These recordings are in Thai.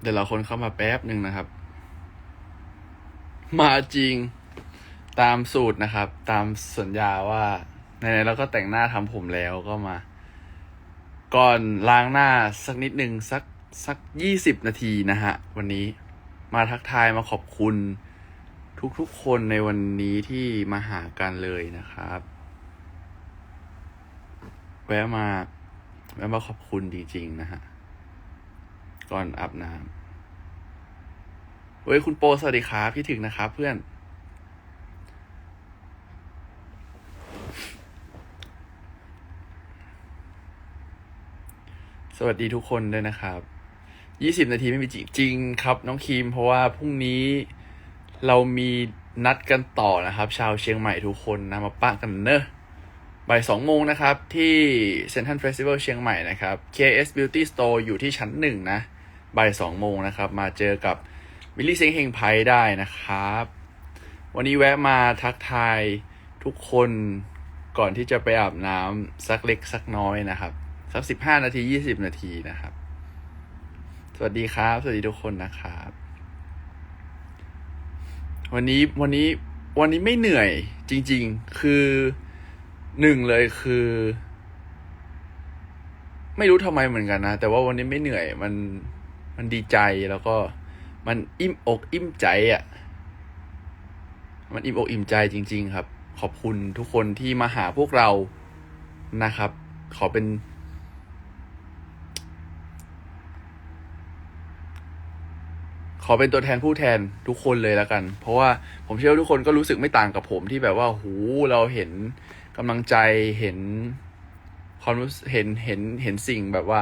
เดี๋ยวเราคนเข้ามาแป๊บหนึ่งนะครับ มาจริงตามสูตรนะครับ ตามสัญญาว่าไหนๆเราก็แต่งหน้าทำผมแล้วก็มา ก่อนล้างหน้าสักนิดหนึ่งสักสักยี่สิบนาทีนะฮะ วันนี้มาทักทายมาขอบคุณทุกๆคนในวันนี้ที่มาหากันเลยนะครับ แวะมาแวะมาขอบคุณจริงๆนะฮะ ก่อนอาบน้ำเฮ้ยคุณโปสวัสดีครับพี่ถึงนะครับเพื่อน สวัสดีทุกคนด้วยนะครับยี่สิบนาทีไม่มีจริงจริงครับ น้องคีม เพราะว่าพรุ่งนี้เรามีนัดกันต่อนะครับ ชาวเชียงใหม่ทุกคนนะมาปะกันเนอะบ่ายสองโมงนะครับ ที่เซ็นทรัลเฟสติวัลเชียงใหม่นะครับ KS Beauty Store อยู่ที่ชั้นหนึ่งนะ บ่ายสองโมงนะครับ มาเจอกับวิลลี่เซ็งเฮงไพได้นะครับ วันนี้แวะมาทักทายทุกคนก่อนที่จะไปอาบน้ำสักเล็กสักน้อยนะครับสักสิบห้านาทียี่สิบนาทีนะครับ สวัสดีครับ สวัสดีทุกคนนะครับ วันนี้วันนี้วันนี้ไม่เหนื่อยจริง ๆ คือหนึ่งเลยคือ ไม่รู้ทำไมเหมือนกันนะ แต่ว่าวันนี้ไม่เหนื่อยมัน มันดีใจแล้วก็มันอิ่มอกอิ่มใจอะ่ะ มันอิ่มอกอิ่มใจจริง ๆ ครับ ขอบคุณทุกคนที่มาหาพวกเรานะครับ ขอเป็น ขอเป็นตัวแทนผู้แทนทุกคนเลยแล้วกัน เพราะว่าผมเชื่อทุกคนก็รู้สึกไม่ต่างกับผมที่แบบว่าหูเราเห็นกำลังใจเห็นความรู้เห็นเห็นเห็นสิ่งแบบว่า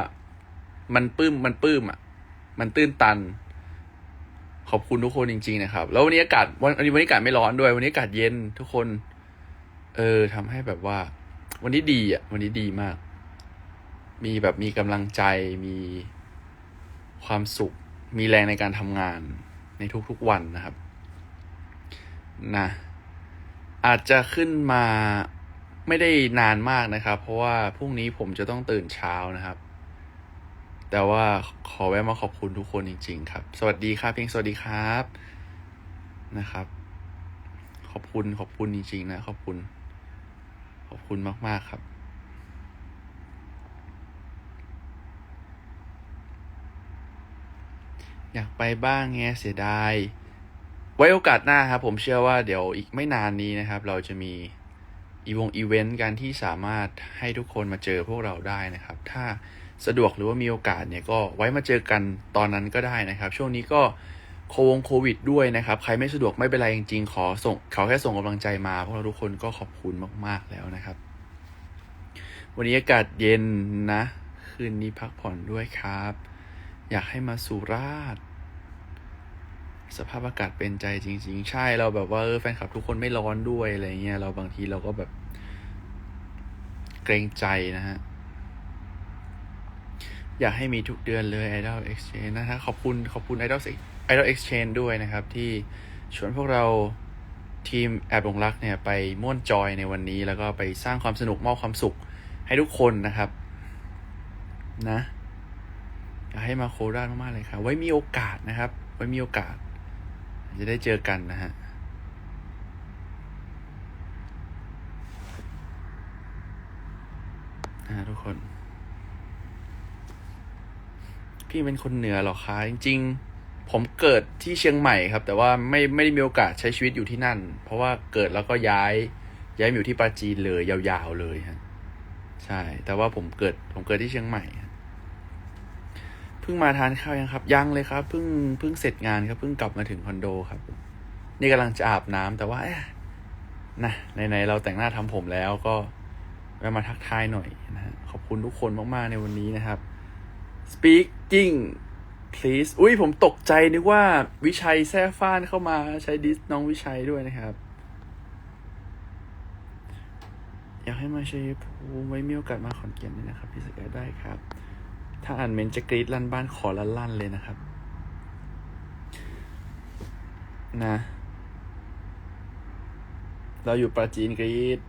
มันปลื้มมันปลื้มอะ มันตื้นตัน ขอบคุณทุกคนจริง ๆ นะครับ แล้ววันนี้อากาศวันวันนี้วันนี้อากาศไม่ร้อนด้วย วันนี้อากาศเย็นทุกคน เออทำให้แบบว่า วันนี้ดีอะ วันนี้ดีมาก มีแบบมีกำลังใจมีความสุข มีแรงในการทำงานในทุกๆวันนะครับ นะ อาจจะขึ้นมาไม่ได้นานมากนะครับ เพราะว่าพรุ่งนี้ผมจะต้องตื่นเช้านะครับ แต่ว่าขอแวะมาขอบคุณทุกคนจริง ๆ ครับ สวัสดีครับเพียงสวัสดีครับนะครับ ขอบคุณขอบคุณจริง ๆ นะ ขอบคุณ ขอบคุณมากๆครับอยากไปบ้างไงเสียดาย ไว้โอกาสหน้าครับ ผมเชื่อว่าเดี๋ยวอีกไม่นานนี้นะครับ เราจะมีอีวงอีเวนต์กันที่สามารถให้ทุกคนมาเจอพวกเราได้นะครับ ถ้า สะดวกหรือว่ามีโอกาสเนี่ยก็ไว้มาเจอกันตอนนั้นก็ได้นะครับ ช่วงนี้ก็โควงโควิดด้วยนะครับ ใครไม่สะดวกไม่เป็นไรจริงๆ ขอส่งเขาแค่ส่งกำลังใจมา พวกเราทุกคนก็ขอบคุณมากๆแล้วนะครับ วันนี้อากาศเย็นนะ คืนนี้พักผ่อนด้วยครับ อยากให้มาสุราษฎร์สภาพอากาศเป็นใจจริง ๆ ใช่เราแบบว่าแฟนคลับทุกคนไม่ร้อนด้วยอะไรเงี้ยเราบางทีเราก็แบบเกรงใจนะฮะ อยากให้มีทุกเดือนเลย Idol Exchange นะฮะขอบคุณขอบคุณ Idol Idol Exchange ด้วยนะครับ ที่ชวนพวกเราทีมแอบหลงรักเนี่ยไปม่วนจอยในวันนี้ แล้วก็ไปสร้างความสนุกมอบความสุขให้ทุกคนนะครับ นะอยากให้มาโคราชมากๆเลยครับ ไว้มีโอกาสนะครับ ไว้มีโอกาส จะได้เจอกันนะฮะทุกคน พี่เป็นคนเหนือหรอคะจริง ๆ ผมเกิดที่เชียงใหม่ครับ แต่ว่าไม่ไม่ได้มีโอกาสใช้ชีวิตอยู่ที่นั่น เพราะว่าเกิดแล้วก็ย้ายย้ายอยู่ที่ปราจีนเลยยาวๆเลยฮะใช่ แต่ว่าผมเกิดผมเกิดที่เชียงใหม่เพิ่งมาทานข้าวยังครับ ยังเลยครับเพิ่งเพิ่งเสร็จงานครับเพิ่งกลับมาถึงคอนโดครับ นี่กำลังจะอาบน้ำแต่ว่าเอ๊ะนะไหนๆเราแต่งหน้าทำผมแล้วก็แวะมาทักทายหน่อยนะฮะขอบคุณทุกคนมากๆในวันนี้นะครับ speaking please อุ้ยผมตกใจนึกว่าวิชัยแซ่ฟ้านเข้ามาใช้ดิสน้องวิชัยด้วยนะครับ อยากให้มาใชัยภูมิไว้มีโอกาสมาขอนแก่นด้วยนะครับ พี่สกายได้ครับ ถ้าอ่านเมนจะกรีดลั่นบ้านขอลั่นลั่นเลยนะครับ นะ เราอยู่ปราจีนกรีด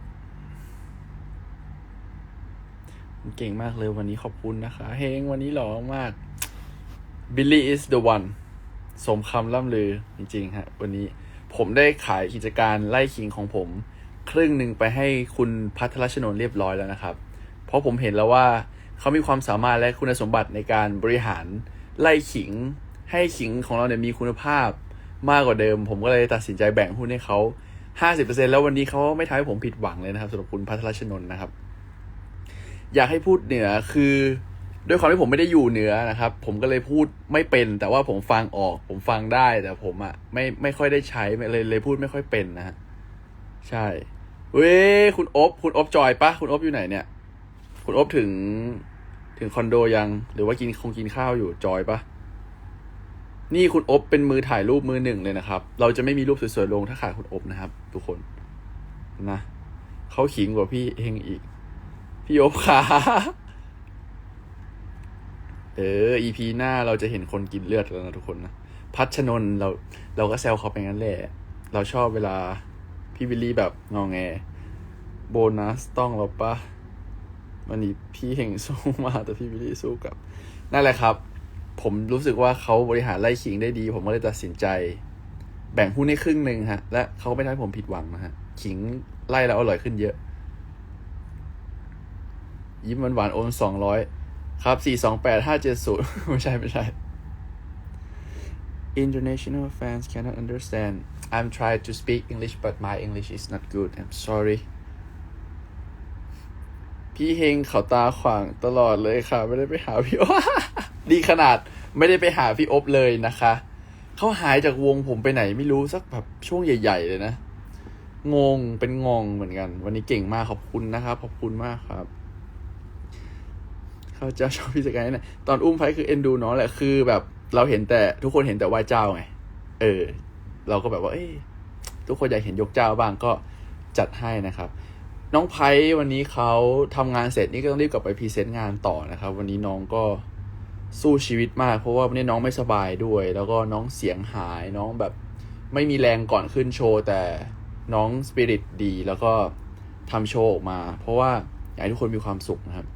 เก่งมากเลยวันนี้ขอบคุณนะคะ เฮงวันนี้หล่อมาก Billy is the one สมคำล่ำลือจริงๆฮะวันนี้ผมได้ขายกิจการไล่ขิงของผม ครึ่งหนึ่งไปให้คุณพัทรชนนท์เรียบร้อยแล้วนะครับ เพราะผมเห็นแล้วว่าเขามีความสามารถและคุณสมบัติในการบริหารไล่ขิง ให้ขิงของเราเนี่ยมีคุณภาพมากกว่าเดิม ผมก็เลยตัดสินใจแบ่งหุ้นให้เขา 50%แล้ววันนี้เขาไม่ทำให้ผมผิดหวังเลยนะครับสำหรับคุณพัทรชนนท์นะครับ อยากให้พูดเหนือคือด้วยความที่ผมไม่ได้อยู่เหนือนะครับ ผมก็เลยพูดไม่เป็น แต่ว่าผมฟังออก ผมฟังได้แต่ผมอะ่ะไม่ไม่ค่อยได้ใช้เลยเลยพูดไม่ค่อยเป็นนะฮะใช่เว้ยคุณอบคุณอบจอยปะคุณอบอยู่ไหนเนี่ย คุณอบถึงถึงคอนโดยัง หรือว่ากินคงกินข้าวอยู่จอยปะนี่คุณอบเป็นมือถ่ายรูปมือหนึ่งเลยนะครับ เราจะไม่มีรูปสวยๆลงถ้าขาดคุณอบนะครับ ทุกคนนะเขาขิงกว่าพี่เองอีก พี่อบขาเออ EP หน้าเราจะเห็นคนกินเลือดแล้วนะทุกคนนะ พัชนน์เรา เราก็แซวเขาไปงั้นแหละ เราชอบเวลาพี่วิลลี่แบบงอแง โบนัสต้องเราปะวันนี้พี่เฮงสู้มาแต่พี่วิลลี่สู้กับ นั่นแหละครับ ผมรู้สึกว่าเขาบริหารไล่ขิงได้ดี ผมก็เลยตัดสินใจ แบ่งหุ้นให้ครึ่งหนึ่งฮะ และเขาไม่ทำให้ผมผิดหวังนะฮะ ขิงไล่แล้วอร่อยขึ้นเยอะ ยิ้มหวานๆโอนสองร้อยครับสี่สองแปดห้าเจ็ดศูนย์ไม่ใช่ไม่ใช่ International fans cannot understand I'm trying to speak English but my English is not good I'm sorry พี่เฮงเขาตาขวางตลอดเลยค่ะ ไม่ได้ไปหาพี่อบดีขนาดไม่ได้ไปหาพี่อบเลยนะคะ เขาหายจากวงผมไปไหนไม่รู้สักแบบช่วงใหญ่ ๆ เลยนะ งงเป็นงงเหมือนกัน วันนี้เก่งมากขอบคุณนะครับ ขอบคุณมากครับ ขาเจ้าชอบพิจารณาเนี่ยตอนอุ้มไพคือเอ็นดูน้องแหละคือแบบเราเห็นแต่ทุกคนเห็นแต่ไหว้เจ้าไง เออ เราก็แบบว่า เอ้ยทุกคนอยากเห็นยกเจ้าบ้างก็จัดให้นะครับ น้องไพวันนี้เขาทำงานเสร็จนี่ก็ต้องรีบกลับไปพรีเซนต์งานต่อนะครับ วันนี้น้องก็สู้ชีวิตมาก เพราะว่าวันนี้น้องไม่สบายด้วย แล้วก็น้องเสียงหายน้องแบบไม่มีแรงก่อนขึ้นโชว์แต่น้องสปิริตดีแล้วก็ทำโชว์ออกมา เพราะว่าอยากให้ทุกคนมีความสุขนะครับ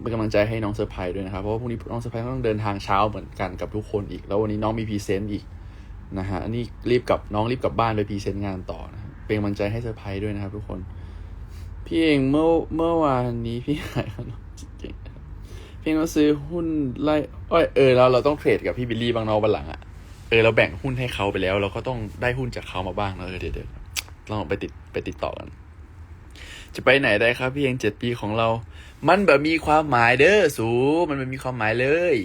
เป็นกำลังใจให้น้องเซอร์ไพรส์ด้วยนะครับ เพราะว่าพรุ่งนี้น้องเซอร์ไพรส์ต้องเดินทางเช้าเหมือนกันกับทุกคนอีก แล้ววันนี้น้องมีพรีเซนต์อีกนะฮะอันนี้รีบกลับน้องรีบกลับบ้านไปพรีเซนต์งานต่อนะเป็นกำลังใจให้เซอร์ไพรส์ด้วยนะครับ ทุกคน พี่เองเมื่อเมื่อวานนี้พี่ขายขนมเก่งนะครับพี่ก็ซื้อหุ้นไล่เอ้ยเออเราเราต้องเทรดกับพี่บิลลี่บางนอวันหลังอะ่ะเออเราแบ่งหุ้นให้เขาไปแล้ว เราก็ต้องได้หุ้นจากเขามาบ้างนะเออเดี๋ยวเดี๋ยวลองไปติดไปติดต่อกัน จะไปไหนได้ครับพี่เองเจ็ดปีของเรา มันแบบมีความหมายเด้อสูมันแบบมีความหมายเลย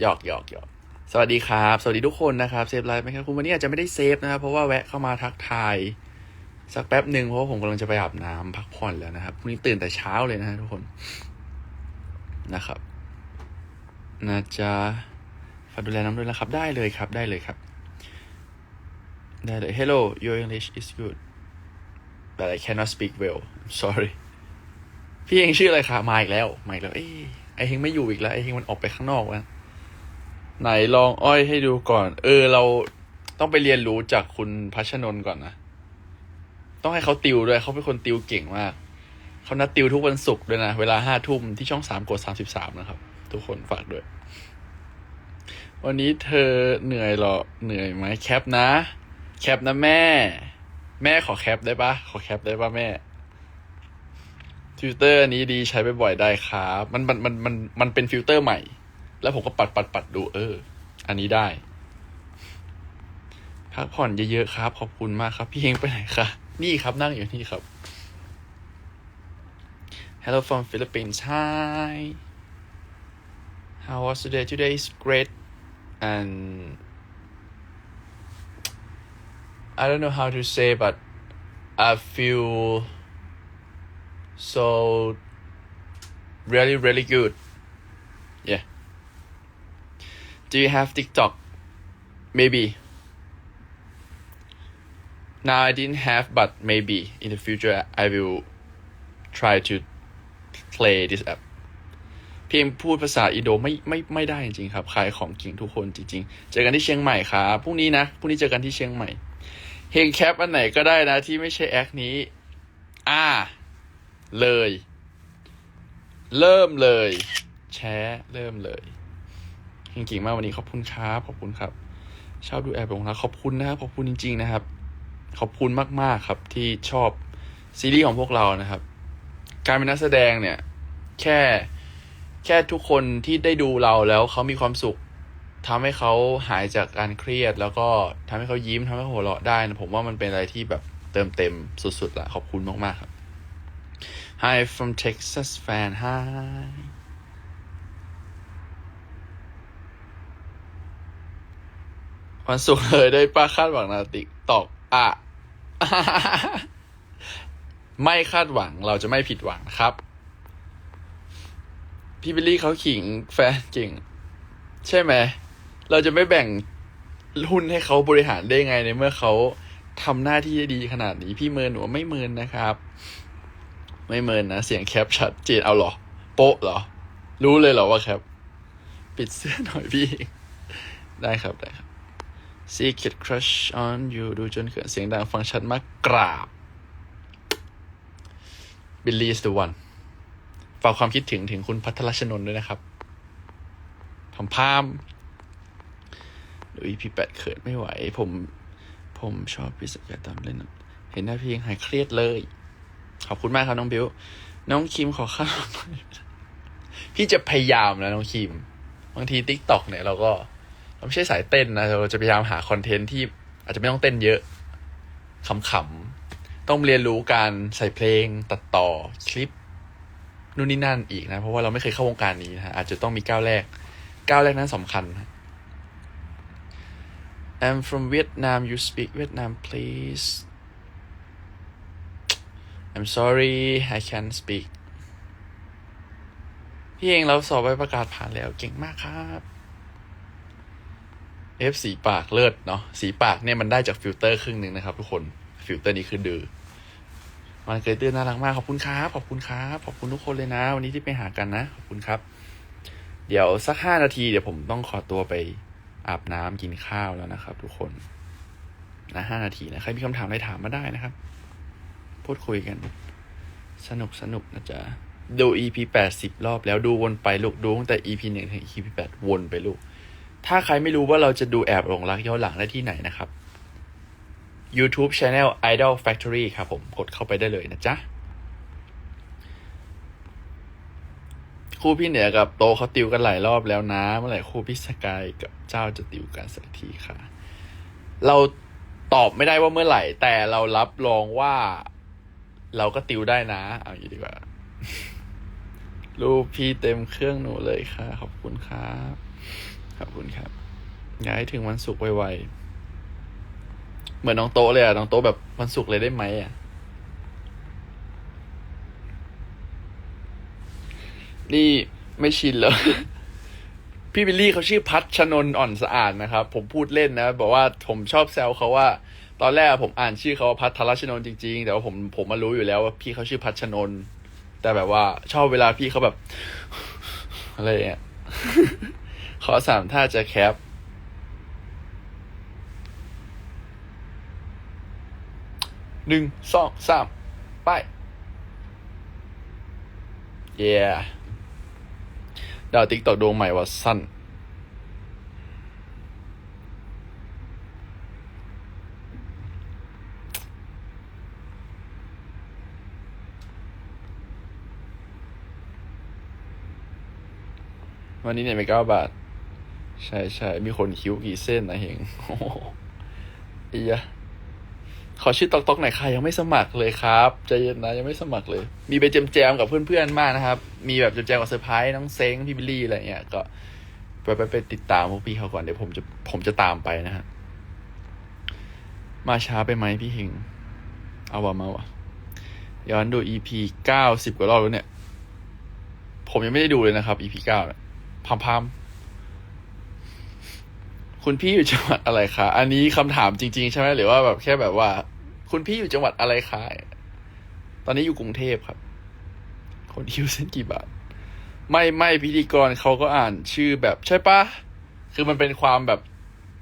หยอกหยอกหยอกสวัสดีครับ สวัสดีทุกคนนะครับเซฟไลฟ์ไหมครับคุณวันนี้อาจจะไม่ได้เซฟนะครับเพราะว่าแวะเข้ามาทักทายสักแป๊บหนึ่งเพราะว่าผมกำลังจะไปอาบน้ำพักผ่อนแล้วนะครับพรุ่งนี้ตื่นแต่เช้าเลยนะฮะทุกคนนะครับนะจ๊ะฝากดูแลน้ำด้วยนะครับ ได้เลยครับได้เลยครับได้เลย Hello your English is good but I cannot speak well sorry พี่เองชื่ออะไรคะมาอีกแล้วมาอีกแล้วเอ้ยไอเฮงไม่อยู่อีกแล้วไอเฮงมันออกไปข้างนอกแล้วไหนลองอ้อยให้ดูก่อน เออ เราต้องไปเรียนรู้จากคุณพัชนนท์ก่อนนะ ต้องให้เขาติวด้วยเขาเป็นคนติวเก่งมากเขานัดติวทุกวันศุกร์ด้วยนะ เวลาห้าทุ่มที่ช่องสามกดสามสิบสามนะครับ ทุกคนฝากด้วย วันนี้เธอเหนื่อยเหรอเหนื่อยไหมแคปนะ แคปนะแม่ แม่ขอแคปได้ปะขอแคปได้ปะแม่ฟิลเตอร์อันนี้ดีใช้บ่อยๆได้ครับมันมันมันมันมันเป็นฟิลเตอร์ใหม่ แล้วผมก็ปัดปัดปัดดู เออ อันนี้ได้ พักผ่อนเยอะๆครับ ขอบคุณมากครับ พี่เฮงไปไหนคะนี่ครับนั่งอยู่นี่ครับ Hello from Philippines Hi How was today Today is great and I don't know how to say but I feel so really really good yeah do you have TikTok maybe now I didn't have but maybe in the future I will try to play this app เพียงพูดภาษาอินโดไม่ไม่ไม่ได้จริงๆครับขายของจริงทุกคนจริงๆ เจอกันที่เชียงใหม่ครับพรุ่งนี้นะพรุ่งนี้เจอกันที่เชียงใหม่ เฮงแคปอันไหนก็ได้นะที่ไม่ใช่แอคนี้ อ่า เลย เริ่มเลย แชร์เริ่มเลยเก่งๆมากวันนี้ขอบคุณครับขอบคุณครับ ชอบดูแอบลงนะขอบคุณนะครับขอบคุณจริง ๆ นะครับ ขอบคุณมากๆครับ ที่ชอบซีรีส์ของพวกเรานะครับ การเป็นนักแสดงเนี่ย แค่แค่ทุกคนที่ได้ดูเราแล้วเขามีความสุข ทำให้เขาหายจากการเครียด แล้วก็ทำให้เขายิ้มทำให้หัวเราะได้นะผมว่ามันเป็นอะไรที่แบบเติมเต็มสุดๆละขอบคุณมากๆครับ Hi from Texas fan Hi วันศุกร์เลยได้ป้าคาดหวังนาติกตอกอะ ไม่คาดหวังเราจะไม่ผิดหวังครับ พี่บิลลี่เขาขิงแฟนเก่ง ใช่ไหม เราจะไม่แบ่งหุ้นให้เขาบริหารได้ไงในเมื่อเขาทำหน้าที่ได้ดีขนาดนี้ พี่เมินหนูว่าไม่เมินนะครับ ไม่เมินนะ เสียงแคปชัดเจนเอาหรอ โป๊ะหรอ รู้เลยเหรอว่าแคป ปิดเสื้อหน่อยพี่ ได้ครับได้ครับ Secret Crush on You ดูจนเขินเสียงดังฟังชัดมากกราบ Billy is the one ฝากความคิดถึงถึงคุณพัทรชนน์ด้วยนะครับพาม พามดู EP แปดเขินไม่ไหว ผมผมชอบพิสกาตามเล่น เห็นหน้าพี่ยังหายเครียดเลย ขอบคุณมากครับน้องบิว น้องคิมขอข้าวหน่อยพี่จะพยายามนะน้องคิม บางทีติ๊กต็อกเนี่ยเราก็เราไม่ใช่สายเต้นนะเราจะพยายามหาคอนเทนต์ที่อาจจะไม่ต้องเต้นเยอะขำๆต้องเรียนรู้การใส่เพลงตัดต่อคลิปนู่นนี่นั่นอีกนะ เพราะว่าเราไม่เคยเข้าวงการนี้นะอาจจะต้องมีก้าวแรก ก้าวแรกนั้นสำคัญนะ I'm from Vietnam you speak Vietnam please I'm sorry I can't speak พี่เองเราสอบใบประกาศผ่านแล้วเก่งมากครับ F สีปากเลิศเนาะสีปากเนี่ยมันได้จากฟิลเตอร์ครึ่งหนึ่งนะครับทุกคนฟิลเตอร์นี้คือดื้อมันเกยตื้นน่ารักมากขอบคุณครับขอบคุณครับขอบคุณทุกคนเลยนะ วันนี้ที่ไปหากันนะ ขอบคุณครับ เดี๋ยวสักห้านาทีเดี๋ยวผมต้องขอตัวไป อาบน้ำกินข้าวแล้วนะครับ ทุกคนนะห้านาทีนะใครมีคำถามอะไรถามมาได้นะครับ พูดคุยกัน สนุกสนุกนะจ๊ะดู EP แปดสิบรอบแล้วดูวนไปลูกดูตั้งแต่ EP หนึ่งถึง EP แปดวนไปลูก ถ้าใครไม่รู้ว่าเราจะดูแอบหลงรักย้อนหลังได้ที่ไหนนะครับ YouTube Channel Idol Factory ครับผมกดเข้าไปได้เลยนะจ๊ะ คู่พี่เหนือกับโตเขาติวกันหลายรอบแล้วนะ เมื่อไหร่คู่พี่สกายกับเจ้าจะติวกันสักทีค่ะ เราตอบไม่ได้ว่าเมื่อไหร่ แต่เรารับรองว่าเราก็ติวได้นะ เอาอย่างนี้ดีกว่ารูปพี่เต็มเครื่องหนูเลยค่ะ ขอบคุณครับ ขอบคุณครับอยากให้ถึงวันศุกร์ไวๆ เหมือนน้องโตเลยอะน้องโตแบบวันศุกร์เลยได้ไหมอะ นี่ไม่ชินเลย พี่บิลลี่เขาชื่อพัชนน์อ่อนสะอาดนะครับ ผมพูดเล่นนะ บอกว่าผมชอบแซวเขาว่า ตอนแรกผมอ่านชื่อเขาว่าพัทรชนน์จริง ๆ แต่ว่าผมผมมารู้อยู่แล้วว่าพี่เขาชื่อพัชนน์แต่แบบว่าชอบเวลาพี่เขาแบบ อะไรเงี้ยขอสามท่าจะแคปหนึ่งสองสามไปเย้ ดาวติ๊กตอกดวงใหม่ว่าสั้นวันนี้เนี่ยไปเก้าบาท ใช่ใช่มีคนคิ้วกี่เส้นนะเฮงโอ้โหอียะ ขอชื่อตอกตอกหน่อยค่ะยังไม่สมัครเลยครับใจเย็นนะยังไม่สมัครเลย มีไปแจมแจมกับเพื่อนๆมากนะครับ มีแบบแจมแจมกับเซอร์ไพรส์น้องเซ้งพี่บิลลี่อะไรเงี้ยก็ไปไปไปติดตามพวกพี่เขาก่อนเดี๋ยวผมจะผมจะตามไปนะฮะมาช้าไปไหมพี่เฮงเอาวะมาวะย้อนดู EP เก้าสิบกว่ารอบแล้วเนี่ย ผมยังไม่ได้ดูเลยนะครับ EP เก้าเนี่ยพามพาม คุณพี่อยู่จังหวัดอะไรคะ อันนี้คำถามจริง ๆ ใช่ไหมหรือว่าแบบแค่แบบว่า คุณพี่อยู่จังหวัดอะไรคะ ตอนนี้อยู่กรุงเทพครับ คนคิวเส้นกี่บาท ไม่ไม่พิธีกรเขาก็อ่านชื่อแบบใช่ปะ คือมันเป็นความแบบ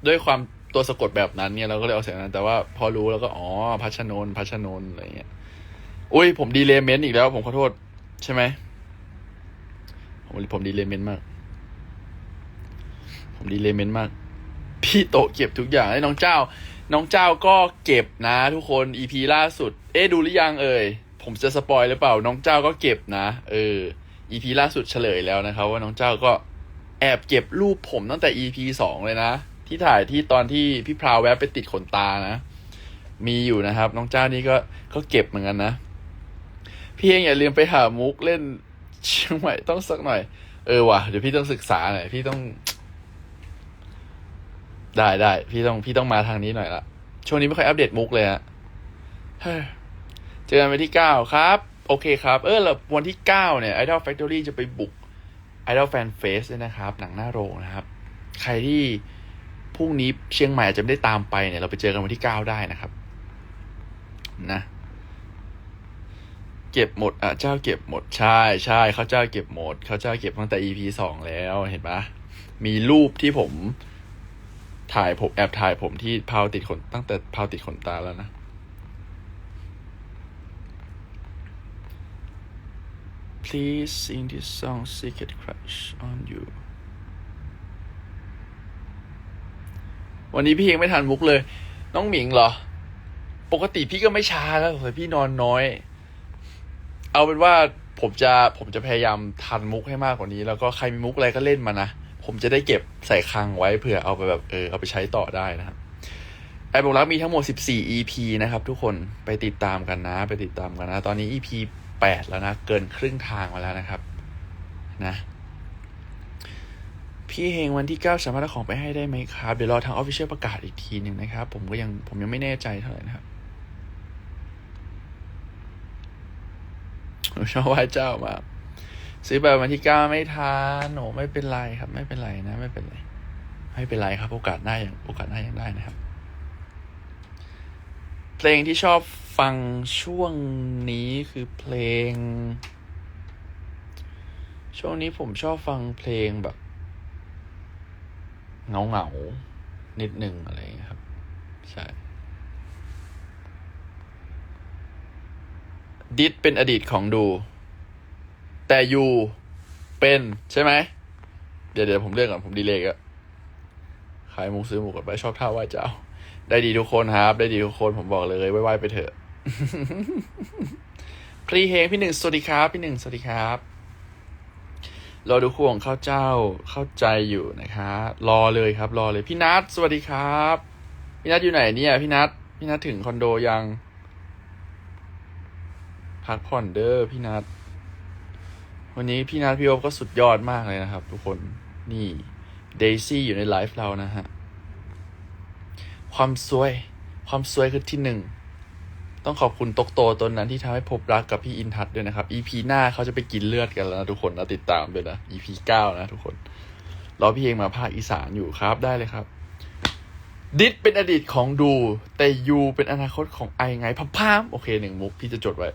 ด้วยความตัวสะกดแบบนั้นเนี่ยเราก็เลยเอาเสียงนั้น แต่ว่าพอรู้แล้วก็อ๋อพัชนน์พัชนน์อะไรเงี้ย อุ้ยผมดีเลยเมนต์อีกแล้ว ผมขอโทษใช่ไหมผมผมดีเลยเมนต์มาก ผมดีเลยเมนต์มาก พี่โตเก็บทุกอย่างไอ้น้องเจ้า น้องเจ้าก็เก็บนะทุกคน EP ล่าสุด เอ๊ะดูหรือยังเอ่ยผมจะสปอยหรือเปล่า น้องเจ้าก็เก็บนะ เออ EP ล่าสุดเฉลยแล้วนะครับ ว่าน้องเจ้าก็แอบเก็บรูปผมตั้งแต่ EP สองเลยนะ ที่ถ่ายที่ตอนที่พี่พราวแวะไปติดขนตานะ มีอยู่นะครับ น้องเจ้านี่ก็ก็เก็บเหมือนกันนะ พี่เองอย่าลืมไปหามุกเล่นเชียงใหม่ต้องสักหน่อย เออว่ะเดี๋ยวพี่ต้องศึกษาหน่อยพี่ต้อง ได้ได้พี่ต้องพี่ต้องมาทางนี้หน่อยละช่วงนี้ไม่ค่อยอัปเดตมุกเลยฮะเจอกันวันที่เก้าครับ โอเคครับ เออแล้ววันที่เก้าเนี่ย Idol Factory จะไปบุก Idol Fan Fest ด้วยนะครับ หนังหน้าโรงนะครับ ใครที่พรุ่งนี้เชียงใหม่อาจจะไม่ได้ตามไปเนี่ย เราไปเจอกันวันที่เก้าได้นะครับ นะ เก็บหมด อะ เจ้าเก็บหมด ใช่ใช่เขาเจ้าเก็บหมดเขาเจ้าเก็บตั้งแต่ EP สองแล้วเห็นปะมีรูปที่ผม ถ่ายผมแอบถ่ายผมที่พาวติดขนตั้งแต่พาวติดขนตาแล้วนะ Please sing this song Secret Crush on You วันนี้พี่ยังไม่ทันมุกเลย น้องหมิงเหรอ ปกติพี่ก็ไม่ช้าแล้วแต่พี่นอนน้อย เอาเป็นว่าผมจะผมจะพยายามทันมุกให้มากกว่านี้ แล้วก็ใครมีมุกอะไรก็เล่นมานะ ผมจะได้เก็บใส่คลังไว้เผื่อเอาไปแบบเออเอาไปใช้ต่อได้นะครับไอ้บอกรักมีทั้งหมด 14 EP นะครับ ทุกคนไปติดตามกันนะ ไปติดตามกันนะ ตอนนี้ EP 8 แล้วนะ เกินครึ่งทางมาแล้วนะครับ นะ พี่เฮงวันที่ 9 สามารถของไปให้ได้ไหมครับ เดี๋ยวรอทาง Official ประกาศอีกทีหนึ่งนะครับ ผมก็ยังผมยังไม่แน่ใจเท่าไหร่นะครับผมชอบไหว้เจ้ามาก ซื้อแบบวันที่เก้าไม่ทันโหไม่เป็นไรครับ ไม่เป็นไรนะ ไม่เป็นไรไม่เป็นไรครับ โอกาสหน้าอย่างโอกาสหน้ายังได้นะครับ เพลงที่ชอบฟังช่วงนี้คือเพลง ช่วงนี้ผมชอบฟังเพลงแบบเงาเงานิดหนึ่งอะไรอย่างเงี้ยครับ ใช่ดิดเป็นอดีตของดู แต่ยูเป็นใช่ไหม เดี๋ยวเดี๋ยวผมเลือกก่อน ผมดีเลยอะขายหมูซื้อหมูกันไปชอบท่าไหว้เจ้า ได้ดีทุกคนครับ ได้ดีทุกคนผมบอกเลยไหว้ไปเถอะพรีเฮงพี่หนึ่งสวัสดีครับ พี่หนึ่งสวัสดีครับรอดูคู่ของข้าวเจ้าเข้าใจอยู่นะคะรอเลยครับ รอเลยพี่นัทสวัสดีครับ พี่นัทอยู่ไหนเนี่ย พี่นัทพี่นัทถึงคอนโดยัง พักผ่อนเด้อพี่นัท วันนี้พี่นัทพี่โอ๊บก็สุดยอดมากเลยนะครับ ทุกคนนี่เดซี่อยู่ในไลฟ์เรานะฮะ ความสวย ความสวยคือที่หนึ่ง ต้องขอบคุณตกโตตนนั้นที่ทำให้พบรักกับพี่อินทัศด้วยนะครับ EP หน้าเขาจะไปกินเลือดกันแล้วนะทุกคนนะติดตามด้วยนะ EP เก้านะทุกคนรอพี่เองมาภาคอีสานอยู่ครับได้เลยครับดิดเป็นอดีตของดู แต่ยูเป็นอนาคตของไอไงพับพามโอเคหนึ่งมุกพี่จะจดไว้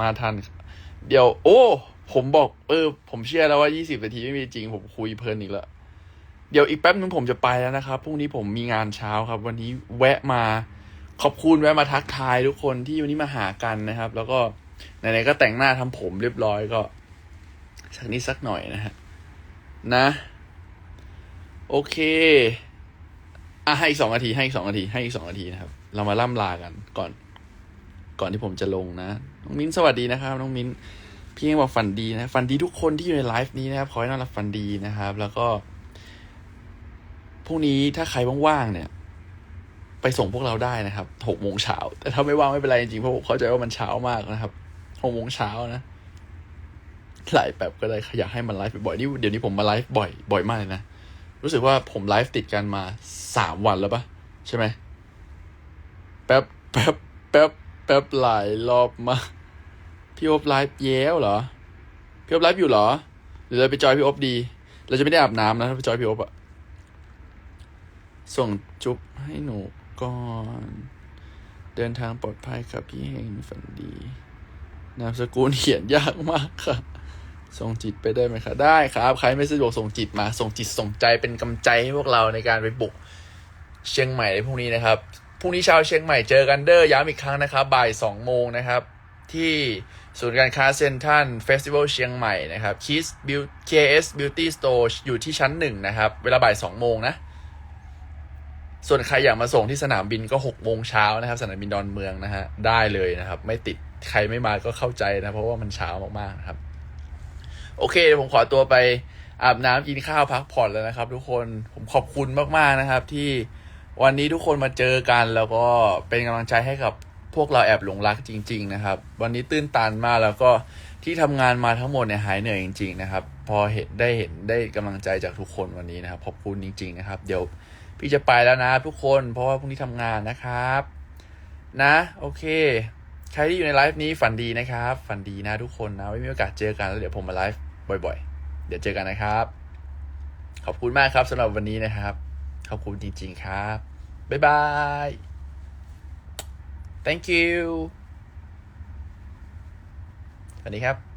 มาทัน เดี๋ยว โอ้ ผมบอกเออ ผมเชื่อแล้วว่ายี่สิบนาทีไม่มีจริง ผมคุยเพลินอีกแล้วเดี๋ยวอีกแป๊บนึงผมจะไปแล้วนะครับพรุ่งนี้ผมมีงานเช้าครับ วันนี้แวะมาขอบคุณแวะมาทักทายทุกคนที่วันนี้มาหากันนะครับ แล้วก็ไหนๆก็แต่งหน้าทำผมเรียบร้อยก็ สักนิดสักหน่อยนะฮะนะ โอเคอะให้อีกสองนาทีให้อีกสองนาทีให้อีกสองนาทีนะครับ เรามาล่ำลากันก่อน ก่อนที่ผมจะลงนะน้องมิ้นสวัสดีนะครับ น้องมิ้น พี่ยังบอกฝันดีนะฝันดีทุกคนที่อยู่ในไลฟ์นี้นะครับขอให้นอนหลับฝันดีนะครับ แล้วก็พรุ่งนี้ถ้าใครว่างๆเนี่ย ไปส่งพวกเราได้นะครับหกโมงเช้าแต่ถ้าไม่ว่างไม่เป็นไรจริงๆเพราะผมเข้าใจว่ามันเช้ามากนะครับหกโมงเช้านะหลายแบบก็เลยอยากให้มันไลฟ์บ่อยนี่เดี๋ยวนี้ผมมาไลฟ์บ่อยบ่อยมากเลยนะรู้สึกว่าผมไลฟ์ติดกันมาสามวันแล้วปะใช่ไหมแป๊บแป๊บแป๊บแป๊บหลายรอบมาก พี่โอบไลฟ์แย้วเหรอ พี่โอบไลฟ์อยู่เหรอหรือเราไปจอยพี่โอบดี เราจะไม่ได้อาบน้ำนะถ้าไปจอยพี่โอบอะส่งจุ๊บให้หนูก่อน เดินทางปลอดภัยครับพี่เฮงฝันดี นามสกุลเขียนยากมากค่ะ ส่งจิตไปได้ไหมคะได้ครับ ใครไม่สะดวกส่งจิตมา ส่งจิตส่งใจเป็นกำใจให้พวกเราในการไปบุกเชียงใหม่ในพรุ่งนี้นะครับพรุ่งนี้ชาวเชียงใหม่เจอกันเด้อย้ำอีกครั้งนะครับบ่ายสองโมงนะครับ ที่ศูนย์การค้าเซ็นทรัลเฟสติวัลเชียงใหม่นะครับ Kiss Beauty KS Beauty Store อยู่ที่ชั้นหนึ่งนะครับ เวลาบ่ายสองโมงนะ ส่วนใครอยากมาส่งที่สนามบินก็หกโมงเช้านะครับ สนามบินดอนเมืองนะฮะ ได้เลยนะครับ ไม่ติดใครไม่มาก็เข้าใจนะ เพราะว่ามันเช้ามากๆนะครับ โอเคเดี๋ยวผมขอตัวไปอาบน้ำกินข้าวพักผ่อนแล้วนะครับ ทุกคนผมขอบคุณมากๆนะครับ ที่วันนี้ทุกคนมาเจอกันแล้วก็เป็นกำลังใจให้กับ พวกเราแอบหลงรักจริง ๆ นะครับ วันนี้ตื้นตันมากแล้วก็ที่ทำงานมาทั้งหมดเนี่ยหายเหนื่อยจริง ๆ นะครับ พอเห็นได้เห็นได้กำลังใจจากทุกคนวันนี้นะครับขอบคุณจริง ๆ นะครับ เดี๋ยวพี่จะไปแล้วนะทุกคนเพราะว่าพรุ่งนี้ทำงานนะครับ นะ โอเค ใครที่อยู่ในไลฟ์นี้ฝันดีนะครับ ฝันดีนะทุกคนนะไว้มีโอกาสเจอกันแล้วเดี๋ยวผมมาไลฟ์บ่อย ๆ เดี๋ยวเจอกันนะครับ ขอบคุณมากครับสำหรับวันนี้นะครับขอบคุณจริง ๆ ครับบ๊ายบาย thank you สวัสดีครับ